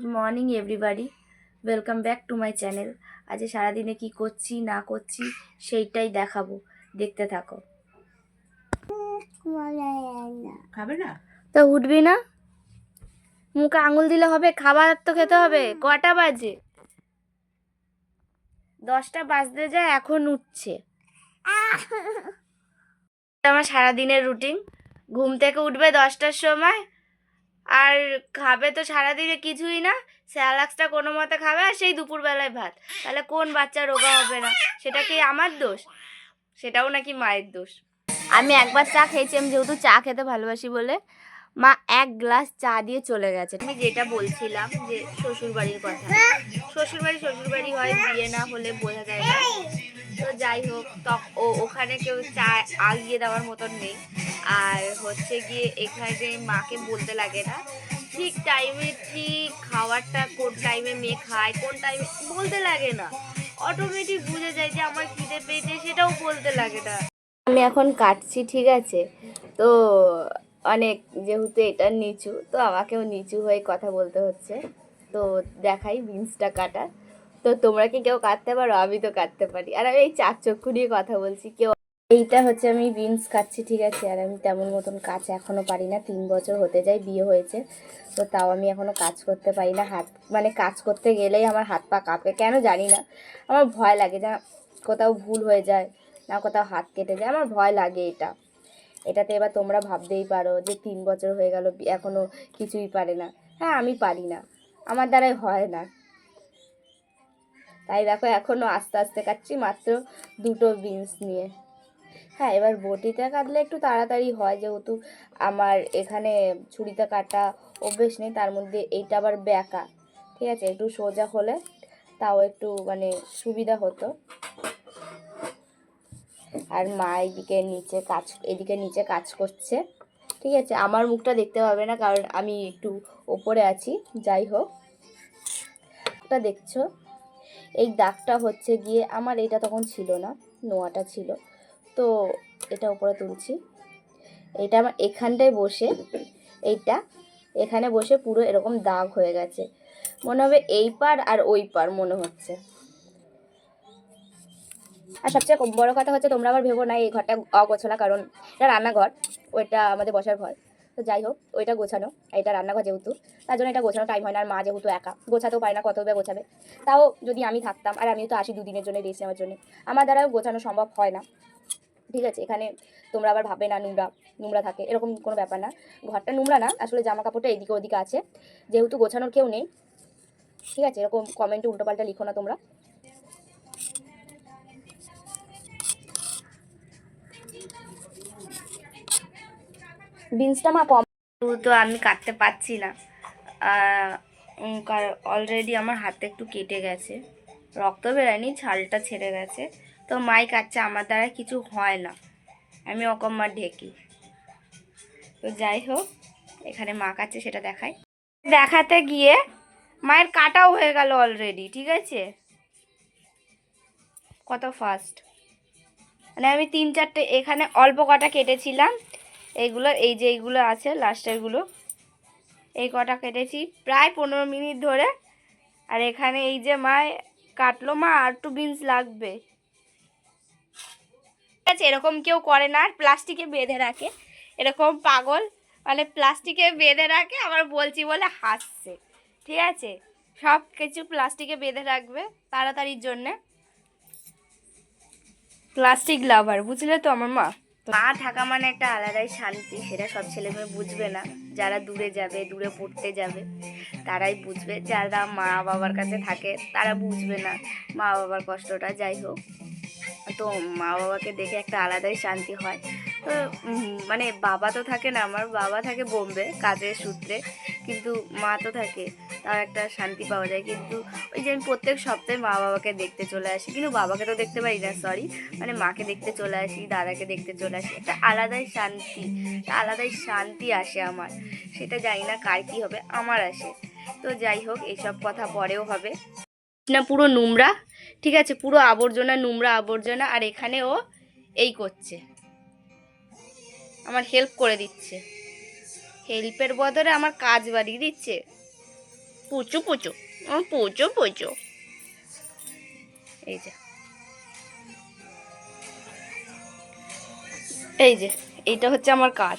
Good morning everybody welcome back to my channel আজ সারাদিনে কি করছি না করছি সেইটাই দেখাবো। দেখতে থাকো। খাবে না? তো উঠবি না? মুখে আঙুল দিলে হবে খাবার তো খেতে হবে। কটা বাজে? দশটা বাজতে যায় এখন উঠছে। আমার সারাদিনের রুটিন। ঘুম থেকে উঠবে দশটার সময় আর খাবে তো সারাদিনে কিছুই না স্যালাক্সটা কোনো মতে খাবে আর সেই দুপুরবেলায় ভাত। তাহলে কোন বাচ্চা রোগা হবে না? সেটা কি আমার দোষ? সেটাও নাকি মায়ের দোষ। আমি একবার চা খেয়েছি, আমি যেহেতু চা খেতে ভালোবাসি বলে। মা এক গ্লাস চা দিয়ে চলে গেছে। আমি যেটা বলছিলাম যে শ্বশুর বাড়ির কথা। শ্বশুর বাড়ি শ্বশুর বাড়ি হয়, বিয়ে না হলে বোঝা যায় না। তো যাই হোক, তখ ও ওখানে কেউ চা আগিয়ে দেওয়ার মতন নেই। আর হচ্ছে গিয়ে এখানে মাকে বলতে লাগে না। ঠিক টাইমে ঠিক খাবারটা কোন টাইমে মেয়ে খায়, কোন টাইমে বলতে লাগে না। অটোমেটিক বুঝে যায় যে আমার খিদে পেয়েছে, সেটাও বলতে লাগে না। আমি এখন কাটছি, ঠিক আছে? তো অনেক যেহেতু এটা নিচু, তো আমাকেও নিচু হয়ে কথা বলতে হচ্ছে। তো দেখাই বিনসটা কাটা। তো তোমরা কি কেউ কাটতে পারো? আমি তো কাটতে পারি। আর আমি এই চার চক্ষু নিয়ে কথা বলছি। কেউ এইটা হচ্ছে আমি বিনস কাটছি, ঠিক আছে? আর আমি তেমন মতন কাজ এখনও পারি না। তিন বছর হতে যায়, বিয়ে হয়েছে। তো তাও আমি এখনও কাজ করতে পারি না। হাত মানে কাজ করতে গেলেই আমার হাত পা কাঁপে। কেন জানি না। আমার ভয় লাগে যা কোথাও ভুল হয়ে যায়, না কোথাও হাত কেটে যায়। আমার ভয় লাগে এটা। এটাতে এবার তোমরা ভাবতেই পারো যে তিন বছর হয়ে গেল এখনও কিছুই পারে না। হ্যাঁ আমি পারি না। আমার দ্বারাই হয় না। তাই দেখো এখনও আস্তে আস্তে কাটছি মাত্র দুটো বিনস নিয়ে। হ্যাঁ এবার বটিতে কাটলে একটু তাড়াতাড়ি হয় যেহেতু আমার এখানে ছুরিতে কাটা অভ্যেস নেই, তার মধ্যে এইটা আবার ব্যাকা ঠিক আছে, একটু সোজা হলে তাও একটু মানে সুবিধা হতো। আর মা এদিকে নিচে কাজ, এদিকে নিচে কাজ করছে। ঠিক আছে, আমার মুখটা দেখতে পাবে না, কারণ আমি একটু ওপরে আছি, যাই হোক। এটা দেখছ? এই দাগটা হচ্ছে গিয়ে আমার এটা তখন ছিল না, নোয়াটা ছিল। তো এটা উপরে তুলছি। এটা আমার এখানটায় বসে, এইটা, এখানে বসে পুরো এরকম দাগ হয়ে গেছে। মনে হবে এই পার আর ওই পার মনে হচ্ছে। আর সবচেয়ে বড় কথা হচ্ছে তোমরা আবার ভেবো না, এই ঘরটা অগোছলা কারণ এটা রান্নাঘর, ওইটা আমাদের বসার ঘর। তো যাই হোক, ওইটা গোছানো এটা রান্নাঘর যেহেতু, তার জন্য এটা গোছানো টাইম হয় না, আর মা যেহেতু একা, গোছাতেও পারে না কত বে গোছাবে। তাও যদি আমি থাকতাম, আর আমিও তো আসি দুদিনের জন্য, রেস্ট নেওয়ার জন্য, আমার দ্বারাও গোছানো সম্ভব হয় না। ঠিক আছে, এখানে তোমরা আবার ভাবে না, নোংরা নোংরা থাকে, এরকম কোনো ব্যাপার না। ঘরটা নোংরা না, আসলে জামা কাপড়টা এদিকে ওদিকে আছে, যেহেতু গোছানোর কেউ নেই। ঠিক আছে, এরকম কমেন্টে উল্টোপাল্টা লিখো না তোমরা। বিনসটা মা কম। তো আমি কাটতে পারছি না। কার অলরেডি আমার হাতে একটু কেটে গেছে। রক্ত বেরোয়নি, ছালটা ছেড়ে গেছে। তো মাই কাটছে আমার দ্বারা কিছু হয় না। আমি অকম্মা ঢেকি। তো যাই হোক, এখানে মা কাটছে সেটা দেখাই। দেখাতে গিয়ে মায়ের কাটাও হয়ে গেল অলরেডি ঠিক আছে? কত ফাস্ট মানে আমি তিন চারটে, এখানে অল্প কটা কেটেছিলাম। এইগুলো, এই যে এইগুলো আছে লাস্টেরগুলো এই কটা কেটেছি প্রায় পনেরো মিনিট ধরে। আর এখানে এই যে মা কাটলো, মা, আর টু বিনস লাগবে। ঠিক আছে, এরকম কেউ করে না, আর প্লাস্টিকে বেঁধে রাখে। এরকম পাগল মানে প্লাস্টিকে বেঁধে রাখে, আবার বলছি বলে হাসছে। ঠিক আছে, সব কিছু প্লাস্টিকে বেঁধে রাখবে তাড়াতাড়ির জন্যে। প্লাস্টিক লাভার বুঝলে তো আমার মা? মা থাকা মানে একটা আলাদাই শান্তি, সেটা সব ছেলে মেয়ে বুঝবে না। যারা দূরে যাবে, দূরে পড়তে যাবে, তারাই বুঝবে। যারা মা বাবার কাছে থাকে, তারা বুঝবে না মা বাবার কষ্টটা। যাই হোক, তো মা বাবাকে দেখে একটা আলাদাই শান্তি হয়। তো মানে বাবা তো থাকে না, আমার বাবা থাকে বোম্বে, কাজের সূত্রে। কিন্তু মা তো থাকে তার একটা শান্তি পাওয়া যায়। কিন্তু ওই যে আমি প্রত্যেক সপ্তাহে মা বাবাকে দেখতে চলে আসি। কিন্তু বাবাকে তো দেখতে পারি না সরি মানে মাকে দেখতে চলে আসি, দাদাকে দেখতে চলে আসি। একটা আলাদাই শান্তি আলাদাই শান্তি আসে আমার। সেটা জানি না কার কী হবে, আমার আসে। তো যাই হোক, এইসব কথা পরেও হবে। না, পুরো নোংরা, ঠিক আছে? পুরো আবর্জনা, নোংরা আবর্জনা, আর এখানে ও এই করছে। আমার হেল্প করে দিচ্ছে। হেল্পের বদলে আমার কাজ বাড়িয়ে দিচ্ছে। পুচু পুচু পুচু পুচু এই যে এই যে এইটা হচ্ছে আমার কাজ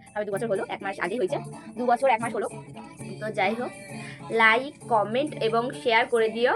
তবে দু বছর হলো, এক মাস আগেই হয়েছে। দু বছর, এক মাস হলো। তো যাই হোক লাইক কমেন্ট এবং শেয়ার করে দিও।